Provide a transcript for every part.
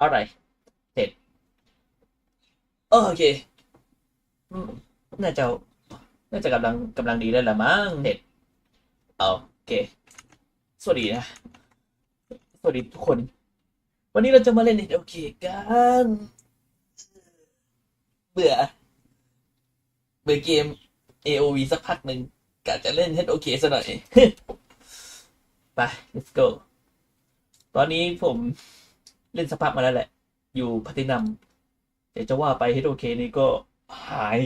อะไรเสร็จโอเคอืมน่าจะน่าจะกำลังกำลังดีแล้วละมั้งเน็ตโอเค สวัสดีนะ สวัสดีทุกคน วันนี้เราจะมาเล่นเน็ตโอเคกันเบื่อ เบื่อเกม AOV สักพักหนึ่งกะจะเล่น HOK ซะหน่อย ไป let's go ตอนนี้ผม เล่นสักพักมาแล้วแหละ อยู่พัตินัมแต่จะว่าไป HOK นี่ก็หาย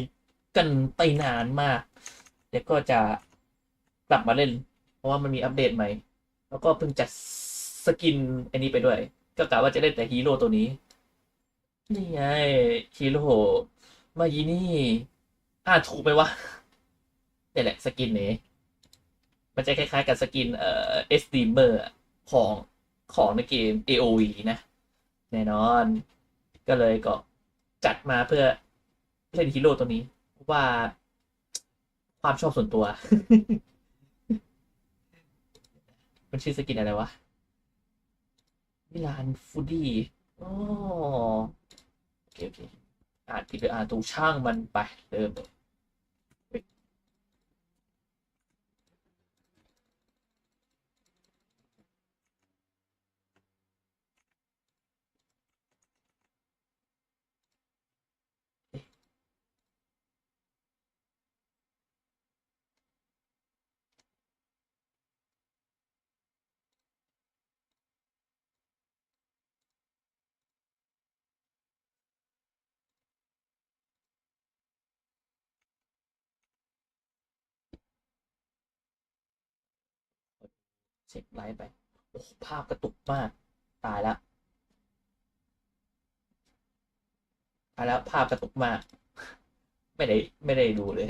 กันไปนานมากแต่ก็จะกลับมาเล่น เพราะว่ามันมีอัปเดตใหม่ แล้วก็เพิ่งจัดสกินอันนี้ไปด้วย ก็กะว่าจะเล่นแต่ฮีโร่ตัวนี้ นี่ไงฮีโร่มายีนี่ อ่าถูกไหมวะนี่แหละสกินนี้มันจะคล้ายๆกับสกินเอ่อเอสดีเมอร์ของของในเกม AOV นะ แน่นอน ก็เลยก็จัดมาเพื่อเล่นฮีโร่ตัวนี้เพราะว่าความชอบส่วนตัว มันชื่อสกินอะไรวะมิลานฟูดี้อ๋อโอเคโอเคอ่านผิดหรืออ่านถูช่างมันไปเริ่มเลย เช็คไลฟ์ไป โอ้ภาพกระตุกมาก ตายแล้วตายแล้วภาพกระตุกมาก ไม่ได้ไม่ได้ดูเลย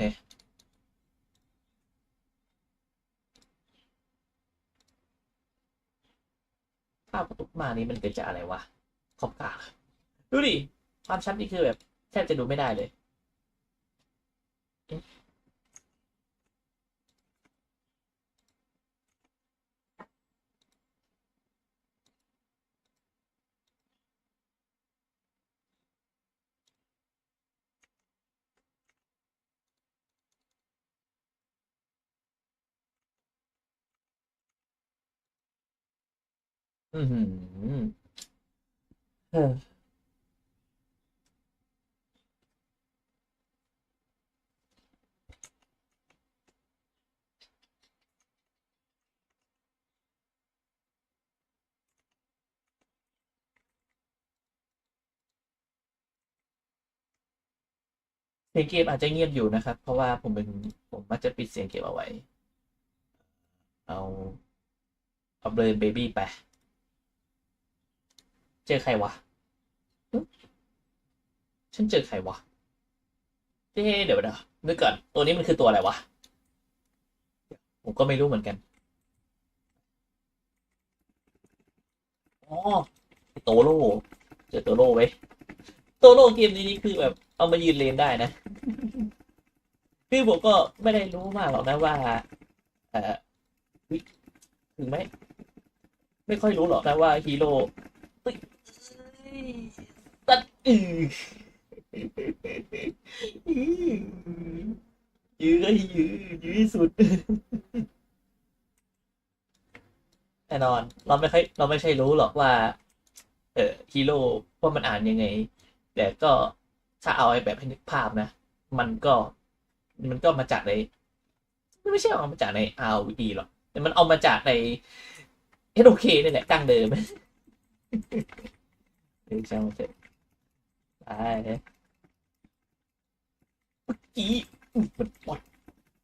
ภาพกระตุกมากนี่มันเกิดจากอะไรวะขอบกากดูดิ ความชัดนี่คือแบบแทบจะดูไม่ได้เลย อือหือเออเสียงเกมอาจจะเงียบอยู่นะครับ เพราะว่าผมเป็นผมมักจะปิดเสียงเกมเอาไว้ เอาเอาเบลนเบบี้ไป เจอใครวะหึฉันเจอใครวะเอ๊ะเดี๋ยวเดี๋ยวนึกก่อนตัวนี้มันคือตัวอะไรวะ ผมก็ไม่รู้เหมือนกันอ๋อโตโร่เจอโตโร่ไว้ยโตโร่เกมนี้นี่คือแบบ เอามายืนเลนได้นะคือผมก็ไม่ได้รู้มากหรอกนะว่า เอออุ๊ยถึงไหมไม่ค่อยรู้หรอกนะว่าฮีโร่เฮ้ย ตัดอือยื้อก็ยื้อยื้อที่สุดแน่นอน เราไม่ค่อยเราไม่ใช่รู้หรอกว่า เออฮีโร่ว่ามันอ่านยังไง แต่ก็ถ้าเอาไอ้แบบให้นึกภาพนะ มันก็ มันก็มาจากในไม่ใช่เอามาจากใน ROV หรอกแต่มันเอามาจากใน HOK นี่แหละตั้งเดิม เดี๋ยวช่างมันเถอะไปเมื่อกี้อุ๊ยมันปอด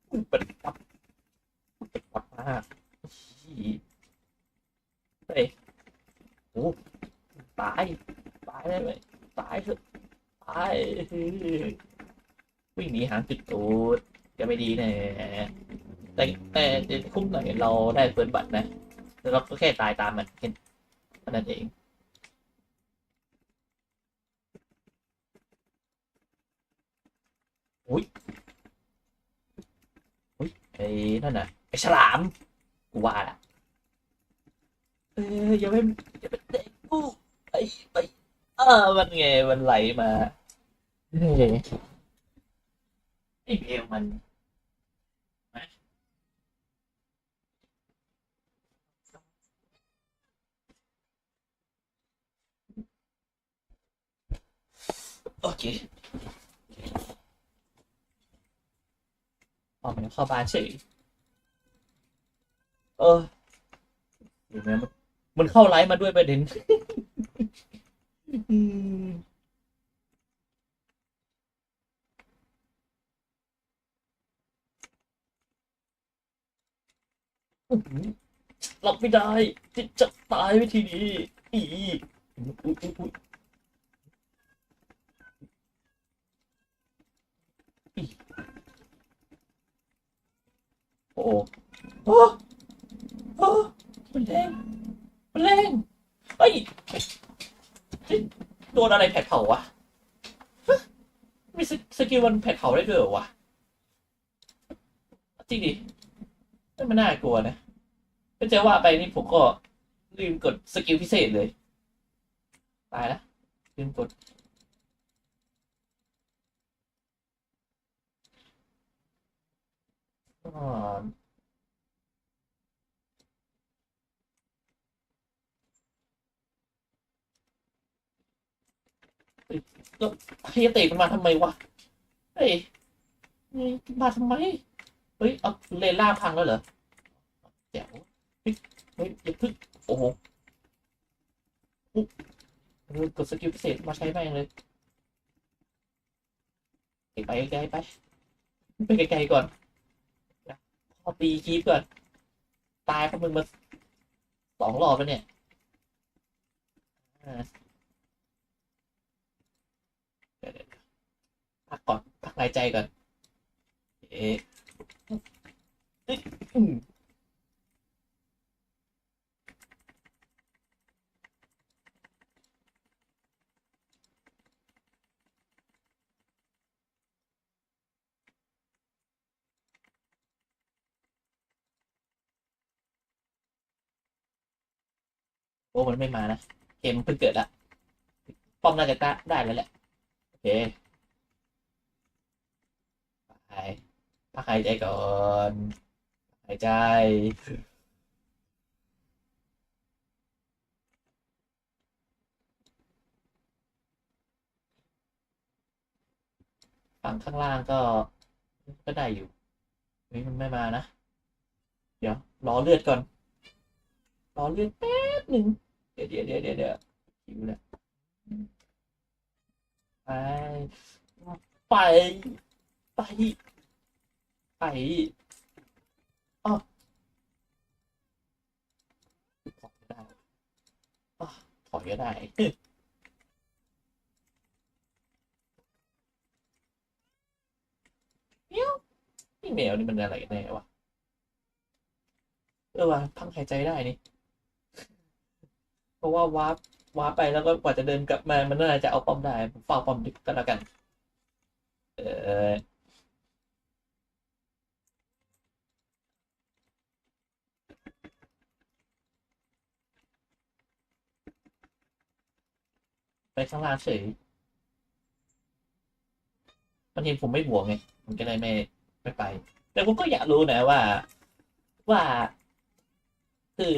อุ๊ยมันปับมันปอดมากอี้เฮ้ยโอ้ตายตายได้ไหมตายเถอะตายวิ่งหนีหางจุดตูดจะไม่ดีแน่แต่แต่แต่คุ้มหน่อยเราได้เฟิร์นบัตรนะแล้วเราก็แค่ตายตามมันแค่นั้นเอง อุ้ยอุ้ยไอ้นั่นน่ะไอ้ฉลามกูว่าละเอออย่าไปอย่าไปเตะกูไอ้ไปเออมันไงมันไหลมาเฮ้ยไอเบลมันโอเค ออกมาเข้าบ้านเฉย เออเห็นไหมมันมันเข้าไลฟ์มาด้วยประเด็นอืมอื้อหือรับไม่ได้จะจะตายวิธีนี้อีอุ๊ยอุ๊ยอุ๊ยอี โอ้โหโอ้โอ้มันแรงมันแรงเฮ้ยโดนอะไรแผดเผาวะมีสสกิลมันแผดเผาได้ด้วยเหรอวะจริงดิไม่นน่ากลัวนะไม่จะว่าไปนี่ผมก็ลืมกดสกิลพิเศษเลย ตายแล้วลืมกด อ๋อแล้วเฮียเตะมันมาทำไมวะ เฮ้ยมาทำไม เฮ้ยเอาเลล่าพังแล้วเหรอแจ๋วเฮ้ยเฮ้ยอย่าพึ่งโอ้โหอุ๊ยเออกดสกิลพิเศษมาใช้แม่งเลยไปไกลไป ไปไกลๆก่อน อตีคีบก่อน ตายเพราะมึงมาสองรอบแล้วเนี่ยเดี๋ยวพักก่อน พักหายใจก่อน เอ๊ะ โอ้มันไม่มานะเกมมันเพิ่งเกิดละป้อมน่าจะได้ได้แล้วแหละโอเคไปพักหายใจก่อนหายใจฝั่งข้างล่างก็ก็ได้อยู่เฮ้ยมันไม่มานะ เดี๋ยว รอเลือดก่อน รอเลือดแป๊บหนึ่ง ดี๋ยวเดี๋ยวเดี๋ยวเดี๋ยวเดี๋ยวหิวแล้วไปไปไปไปอ๋อถอยได้อ๋อถอยก็ได้เมียนี่แมวนี่มันอะไรกันแน่วะเออว่ะพังหายใจได้นี่ เพราะว่าวาร์ปวาร์ปไปแล้วก็กว่าจะเดินกลับมา มันน่าจะเอาป้อมได้ผมเฝ้าป้อมดึกก็แล้วกัน เออไปข้างล่างเฉยมันเห็นผมไม่บวกไงมันก็เลยไม่ไม่ไป แต่ผมก็อยากรู้นะว่าว่า คือ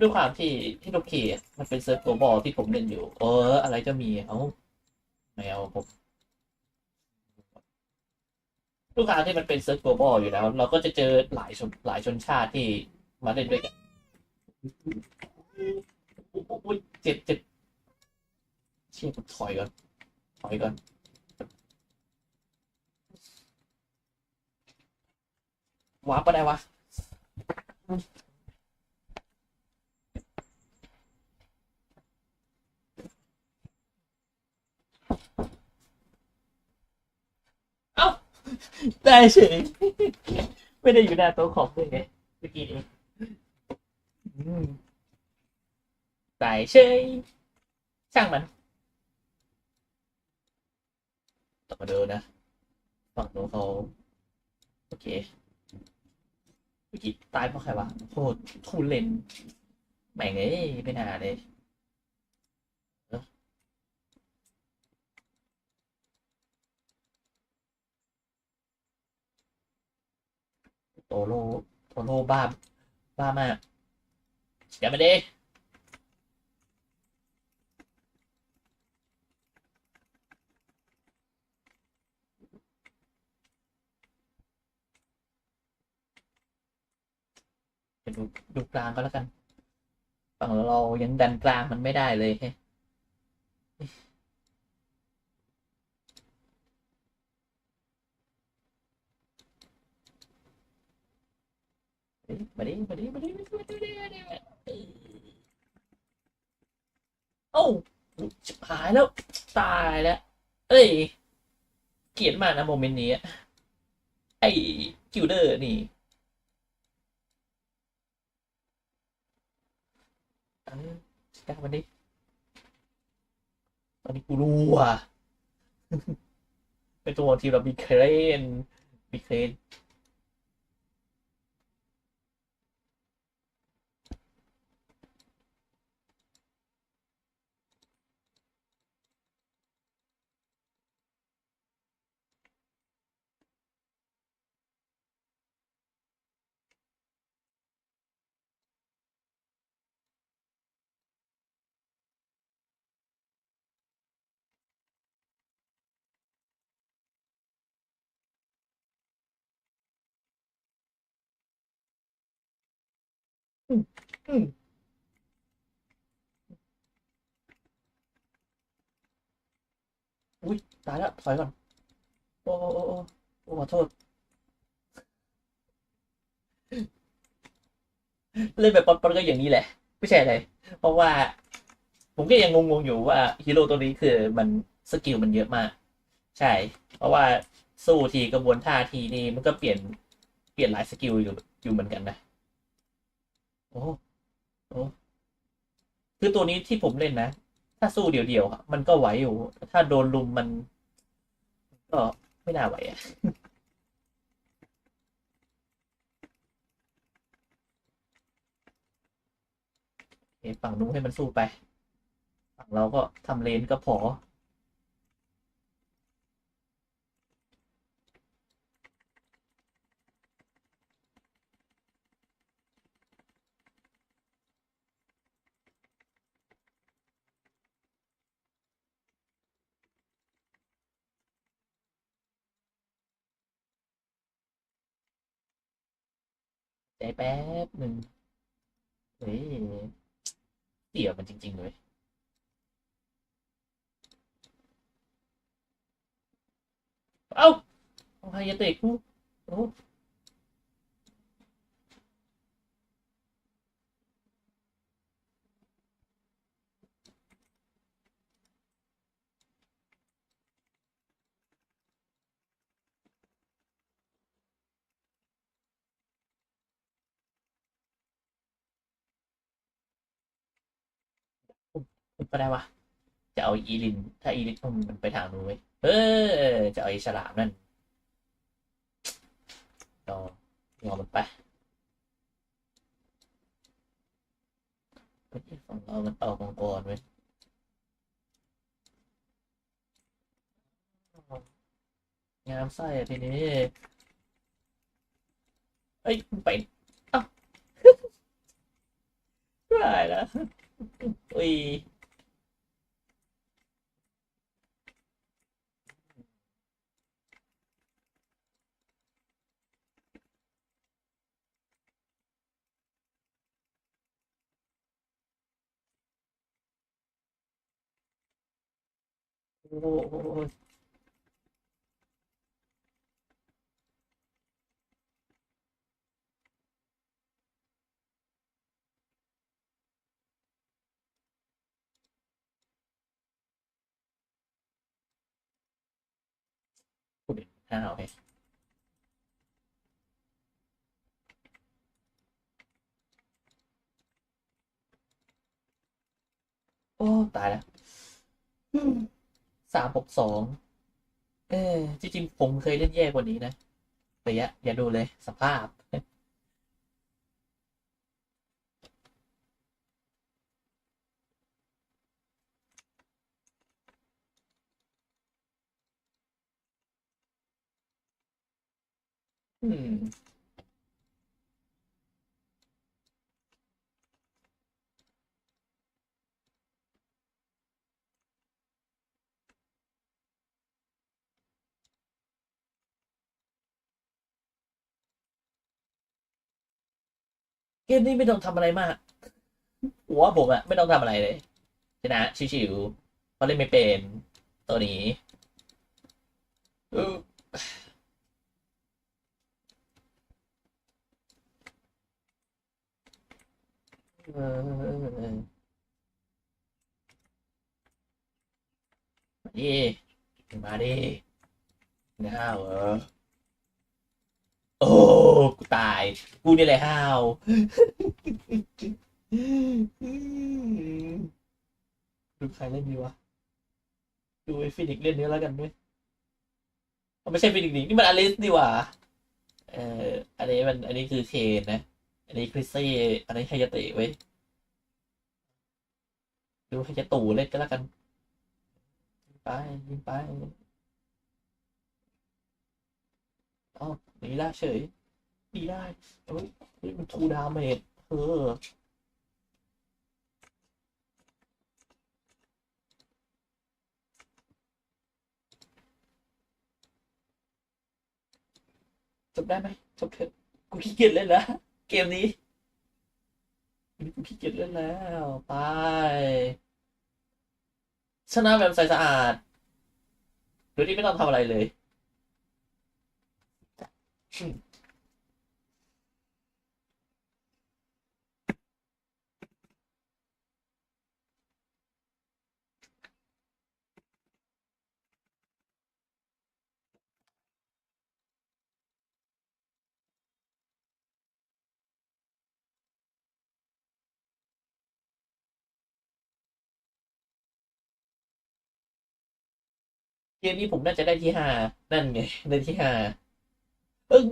ด้วยความที่ที่โอเคอะมันเป็นเซิร์ฟโกลบอลที่ผมเล่นอยู่ เออ อะไรก็มี เอ้าไม่เอาผมด้วยควาที่มันเป็นเซิร์ฟโกลบอลอยู่แล้ว เราก็จะเจอหลายชนหลายชนชาติที่มาเล่นด้วยกันอุ๊ยเจ็บเจ็บเชี่ยผมถอยก่อน ถอยก่อนวาร์ปก็ได้วะ เอ้า ได้เฉย ไม่ได้อยู่หน้าโต๊ะของด้วยไงเมื่อกี้นี้อืมได้เฉย ช่างมันต่อมาดูนะ ฝั่งโน้นเขาโอเคเมื่อกี้ตายเพราะใครวะโคตรทุเล่นแม่งเอ้ยไม่น่าเลยเออ โตโร่โตโร่บ้า บ้ามากอย่ามาดิเลยวดูดูกลางก็แล้วกัน ฝั่งเรายังดันกลางมันไม่ได้เลยแฮ มาดิมาดิมาดิมาดิมาดิมาดิโอ้ชิบหายแล้ว ตายแล้ว เอ้ย เกลียดมากนะโมเมนต์นี้ ไอ้กิลเดอร์นี่อันจับมันดิตอนนี้กูรู้อะเป็นตัวทีมเรามีเครนมีเครน อุ้ยตายแล้วถอยก่อน โอ้โอ้โอ้โอ้ขอโทษ เล่นแบบป๊อตๆก็อย่างนี้แหละ ไม่ใช่อะไร เพราะว่า ผมก็ยังงงๆอยู่ว่าฮีโร่ตัวนี้คือมันสกิลมันเยอะมาก ใช่ เพราะว่าสู้ทีกระบวนท่าทีนี่มันก็เปลี่ยนเปลี่ยนหลายสกิลอยู่อยู่เหมือนกันนะ โอ้โอ้คือตัวนี้ที่ผมเล่นนะ ถ้าสู้เดี่ยวๆมันก็ไหวอยู่ ถ้าโดนลุมมัน ก็ไม่น่าไหวอะฝั่งนู้นให้มันสู้ไป ฝั่งเราก็ทำเลนก็พอ แป๊บหนึ่งเฮ้ยเสียมันจริง ๆ เลยเอ้าเอาไฮยาเตะกูโอ้ ก็ได้วะจะเอาอีลิน ถ้าอีลินมันไปทางนู้นเว้ยเออ จะเอาอ้ฉลามนั่นยอมยอมันไปเฮ้ยฝั่งเรามันเอามังกรเว้ยงามไส้อะทีนี้ เอ้ยไปเอ้าได้แล้วอุ้ย 我我我。OK，太好 OK。哦，打了，嗯。 สามหกสองเออจริงๆผมเคยเล่นแย่กว่านี้นะแต่อย่าอย่าดูเลยสภาพ อืม เกมนี้ไม่ต้องทำอะไรมาก หัวผมอะไม่ต้องทำอะไรเลยชนะชิวๆเพราะเล่นไม่เป็นตัวนี้เออมาดิมาดิห้าวเหรอ โอ้กูตาย กูนี่แหละห้าวดูใครเล่นดีวะ ดูไอ้ฟินิกเล่นนี้แล้วกันด้วยมันไม่ใช่ฟินิกนี่นี่มันอลิสดีว่า เอ่ออันนี้มัน อันนี้คือเคนนะ อันนี้คริสซี่ อันนี้ไฮยาเตะไว้ยดูไฮยาตู่เล่นก็แล้วกันไปยิงไปอ้า หนีได้เฉยหนีได้เฮ้ยเฮ้ยมันทูดาเมจเออจบได้ไหมจบเถอะกูขี้เกียจเล่นแล้วเกมนี้นนี้กูขี้เกียจเล่นแล้วไปชนะแบบใสสะอาดโดยที่ไม่ต้องทำอะไรเลย เกมนี้ผมน่าจะได้ที่ห้านั่นไงได้ที่ห้า เออ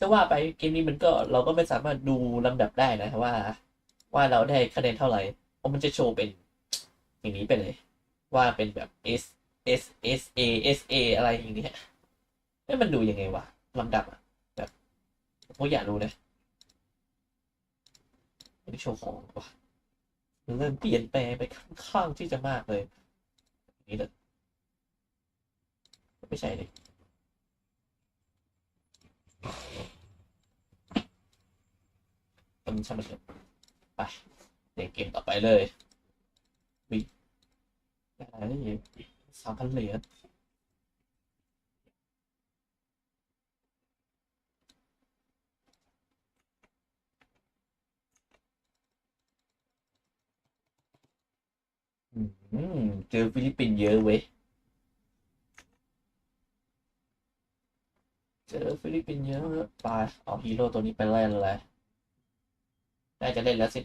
จะว่าไปเกมนี้มันก็เราก็ไม่สามารถดูลำดับได้นะว่า ว่าเราได้คะแนนเท่าไหร่เพราะมันจะโชว์เป็นอย่างนี้ไปเลย ว่าเป็นแบบ S S S A S A อะไรอย่างเงี้ยเอ้มันดูยังไงวะลำดับอะแบบผมอยากรู้นะไม่ได้โชว์ของวะเริ่มเปลี่ยนแปลงไปค่อนข้างที่จะมากเลยอย่างนี้เลยไม่ใช่ดิ มันช่างมันเถอะไปเล่นเกมต่อไปเลยวิอะไรนี่สามพันเหรียญอืมเจอฟิลิปปินส์เยอะเว้ย เจ อฟิลิปปินส์เยอะไปเอาฮีโร่ตัวนี้ไปเล่นเลยน่าจะเล่นแล้วสิ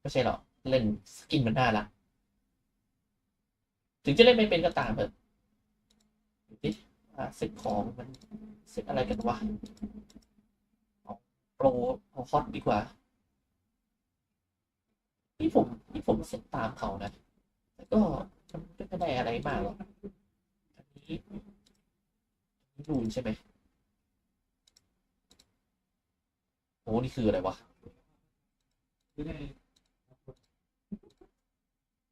ไม่ใช่หรอก เล่นสกินมันน่ารักถึงจะเล่นไม่เป็นก็ตามเถอะดูดิว่าเซ็ตของมันเซ็ตอะไรกันวะเอาโปรเอาฮอตดีกว่านี่ผมนี่ผมเซ็ตตามเขานะแต่ก็มันไม่ได้อะไรมากหรอกอันนี้อันนี้รูนใช่ไหม โอ้นี่คืออะไรวะ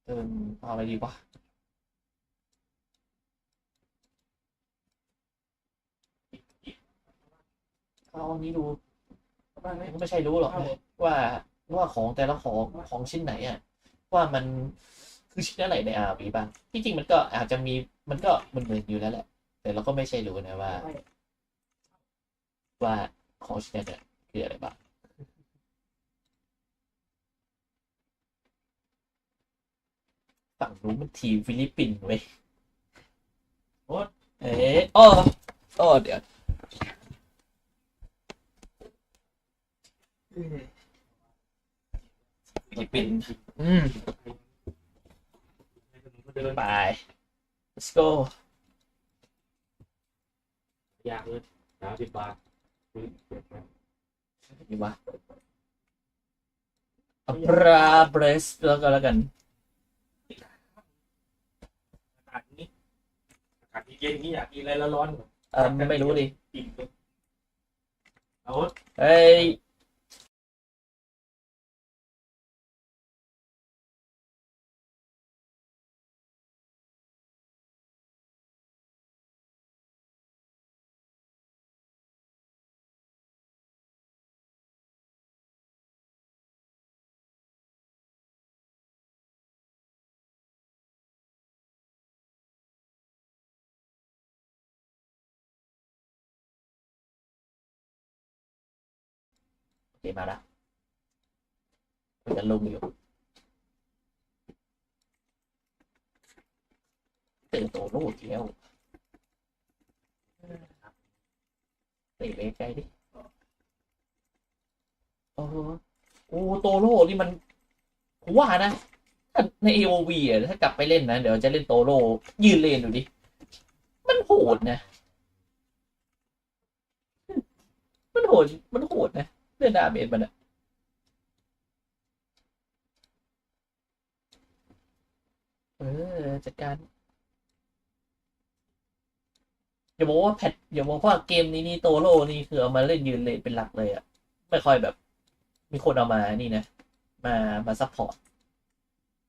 เออเอาอะไรดีวะเอาอันนี้ดูไม่ใช่รู้หรอกว่าว่าของแต่ละของของชิ้นไหนอะ ว่ามันคือชิ้นอะไรใน RV บ้างที่จริงมันก็อาจจะมีมันก็มันเหมือนอยู่แล้วแหละ แต่เราก็ไม่ใช่รู้นะว่า ว่าของชิ้นนั้น ยคือะไรบ้างฝั่งนู้นมันทีฟิลิปปินส์เว้ยโอ๊ยเอ๊ะอ้ออ้อเดี๋ยวฟิลิปปินส์อืมไป let's go ยากเลยสามสิบบาท นี่วะอัปราเบรสแล้วก็แล้วกันอากาศนี้อากาศเย็นนี้อยากกินอะไรร้อนๆเออไม่รู้ดิอิ่มเลยเอาเฮ้ย โอเคมาแล้วคุยกันลุงอยู่เจอโตโร่เที่ยวเตะไปไกลดิโอ้โหโอ้โตโร่นี่มันผมว่านะถ้าใน AOV อะถ้ากลับไปเล่นนะ เดี๋ยวจะเล่นโตโร่ยืนเลนดูดิ มันโหดนะ มันโหด มันโหดนะ เรื่องดาเมจมันอะเออจัดการอย่าบอกว่าแพทอย่าบอกว่าเกมนี้นี่โตโร่นี่คือเอามาเล่นยืนเลนเป็นหลักเลยอะไม่ค่อยแบบ มีคนเอามานี่นะ มามาซัพพอร์ต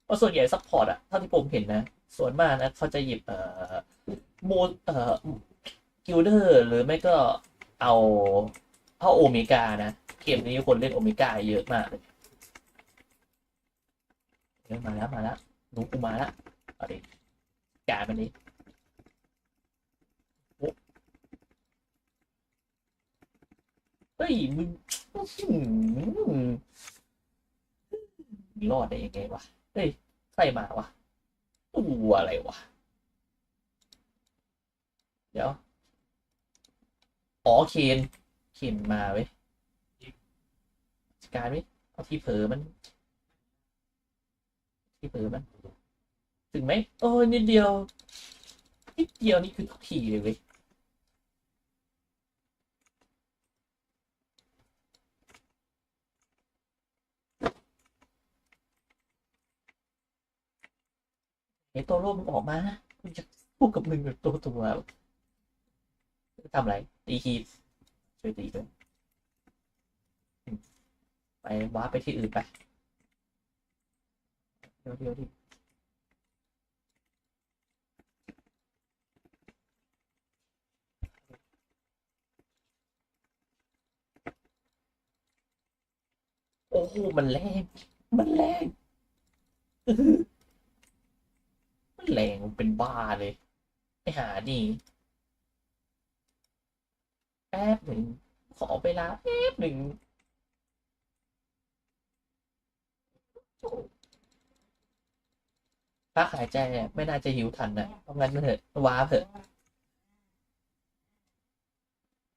เพราะส่วนใหญ่ซัพพอร์ตอะเท่าที่ผมเห็นนะ ส่วนมากนะเขาจะหยิบเอ่อโมเอ่อกิลเดอร์หรือไม่ก็เอา เอาโอเมก้านะเกมนี้คนเล่นโอเมก้าเยอะมากเลยเดี๋ยวมาแล้วมาแล้วหนูกูมาแล้วเอาดิกายมันนี้โอ้เฮ้ยมึงรอดได้ยังไงวะเฮ้ยใครมาวะตัวอะไรวะเดี๋ยวอ๋อเคน เคนมาเว้ยสกายไหมเอาที่เผลอมัน ที่เผลอมัน ถึงไหมโอ้นิดเดียวนิดเดียวนี่คือทุกทีเลยเว้ยไอ้ตัวโลกมันออกมากูจะพูดกับมึงแบบตัวตัวทำอะไรตีคีบ ช่วยตีด้วยไปว้าไปที่อื่นไปเดี๋ยวเดี๋ยวดิโอ้โห มันแรง มันแรง มันแรง มันเป็นบ้าเลย ไปหาดี แป๊บหนึ่งขอเวลาแป๊บหนึ่งพักหายใจเนี่ยไม่น่าจะหิวทันนะเพราะงั้นเถอะว้าเถอะ